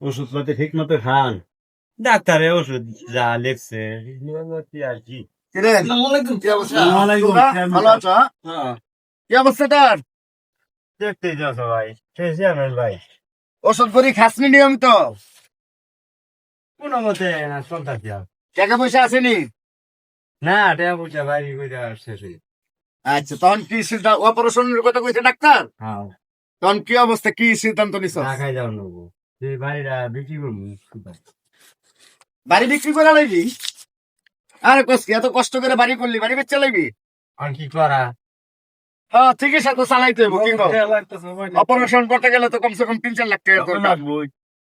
ওষুধ পাতি ঠিক মতো খান। ডাক্তারে ওষুধ যা লেখছে। কি আর হ্যাঁ? যাচ্ছ ভাই ভাই। ওষুধ করি খাসনি নিয়মিত? কোনো মতে চলতেছি আর। টাকা পয়সা আসেনি না? টাকা পয়সা করে হয়ে আচ্ছা তখন কি সিদ্ধান্ত অপারেশনের কথা কইছে ডাক্তার? হ্যাঁ। তখন কি অবস্থা? কি সিদ্ধান্ত নিছ? ঢাকায় যাও নেব। সেই বাড়িটা বিক্রি করব বাড়ি বিক্রি করে লাইবি আরে কস কি এত কষ্ট করে বাড়ি করলি বাড়ি বেচে লাইবি আর কি করা? হ্যাঁ চিকিৎসা তো চালাইতে হবে কি অপারেশন করতে গেলে তো কমসে কম তিন চার লাখ টাকা। লাগবোই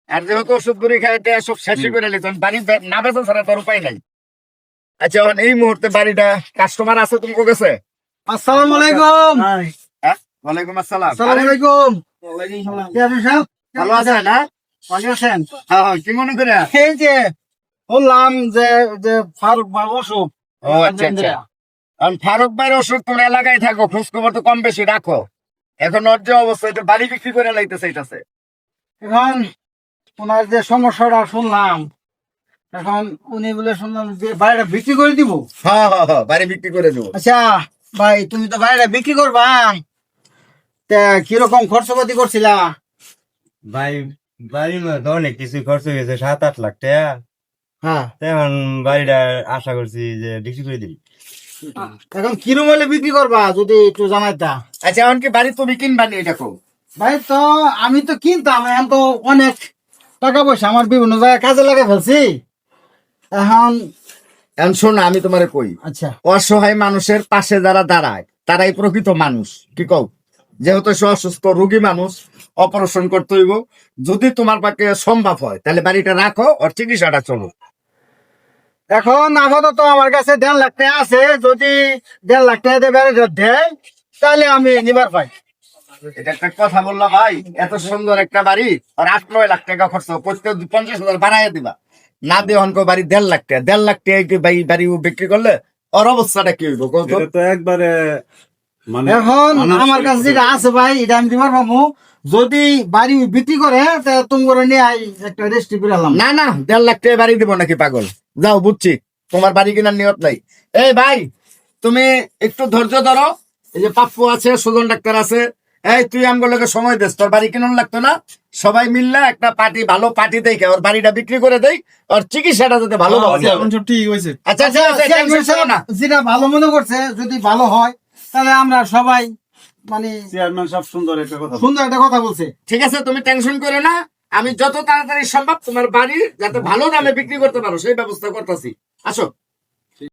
আর যেহেতু ওষুধ করে খাইতে সব শেষ করে লিছেন বাড়ি না বেচা ছাড়া তোর উপায় নাই। আচ্ছা এখন এই মুহূর্তে বাড়িটা কাস্টমার আছে তুমি কাছে? আসসালামু আলাইকুম। ওয়ালাইকুম আসসালাম। আসসালামু আলাইকুম। চেয়ারম্যান সাহেব? ভালো আছে। না ভালো আছেন? হ্যাঁ হ্যাঁ, কি মনে করে? এই যে বললাম যে যে ফারুক ভাই অসুখ ও আচ্ছা আচ্ছা। ফারুক ভাইয়ের তোমরা এলাকায় থাকো খোঁজ খবর তো কম বেশি রাখো। এখন ওর যে অবস্থা এটা বাড়ি বিক্রি করে লাইতে চাইতেছে। এখন ওনার যে সমস্যাটা শুনলাম এখন উনি বলে শুনলাম যে বাড়িটা বিক্রি করে দিব? হ্যাঁ হ্যাঁ হ্যাঁ বাড়ি বিক্রি করে দেবো। আচ্ছা ভাই তুমি তো বাড়িটা বিক্রি করবা তা কীরকম খরচপাতি করছিলা? ভাই বাড়ির মধ্যে অনেক কিছু খরচ হয়ে গেছে সাত আট লাখ টাকা। হ্যাঁ। তেমন বাড়িটা আশা করছি যে বিক্রি করে দিবি। এখন কিরম হলে বিক্রি করবা যদি একটু জানাইতা আচ্ছা এখন কি বাড়ি তুমি কিনবা নি দেখো ভাই তো আমি তো কিনতাম এখন তো অনেক টাকা পয়সা আমার বিভিন্ন জায়গায় কাজে লাগা ফেলছি। এখন এখন শোনো আমি তোমারে কই। আচ্ছা। অসহায় মানুষের পাশে যারা দাঁড়ায় তারাই প্রকৃত মানুষ কি কও? যেহেতু সে অসুস্থ রোগী মানুষ অপারেশন করতে হইব। যদি তোমার পক্ষে সম্ভব হয়, তাহলে বাড়িটা রাখো আর চিকিৎসাটা চলো। এখন আপাতত আমার কাছে দেড় লাখ টাকা আছে। যদি দেড় লাখ টাকা দিয়ে দেয়, তাহলে আমি নিবার পাই। এটা একটা কথা বললা ভাই, এত সুন্দর একটা বাড়ি, আর আট নয় লাখ টাকা খরচ প্রত্যেক পঞ্চাশ হাজার বাড়াইয়া দিবা। না দিয়ে অঙ্ক বাড়ি দেড় লাখ টাকা, দেড় লাখ টাকা বাড়ি বিক্রি করলে? ওর অবস্থাটা কি হইব? তো? একবারে এখন আমার কাছে যেটা আছে ভাই এটা আমি দিবার পাবো যদি বাড়ি বিক্রি করে তা তুমি করে নিয়ে আই একটা রেস্টি পেলাম না না দেড় লাখ টাকা বাড়ি দিব নাকি পাগল? যাও বুঝছি। তোমার বাড়ি কেনার নিয়ত নাই। এই ভাই তুমি একটু ধৈর্য ধরো। এই যে পাপ্পু আছে সুজন ডাক্তার আছে। এই তুই আমগুলোকে সময় দিস তোর বাড়ি কিনুন লাগতো না? সবাই মিললে একটা পার্টি ভালো পার্টি দেখে ওর বাড়িটা বিক্রি করে দেই ওর চিকিৎসাটা যাতে ভালো সব ঠিক হয়েছে। আচ্ছা ঠিক আছে টেনশন করো না। যেটা ভালো মনে করছে যদি ভালো হয় তাহলে আমরা সবাই মানে চেয়ারম্যান সব সুন্দর একটা কথা সুন্দর একটা কথা বলছে। ঠিক আছে তুমি টেনশন করো না। আমি যত তাড়াতাড়ি সম্ভব তোমার বাড়ির যাতে ভালো দামে বিক্রি করতে পারো সেই ব্যবস্থা করতেছি। আসো।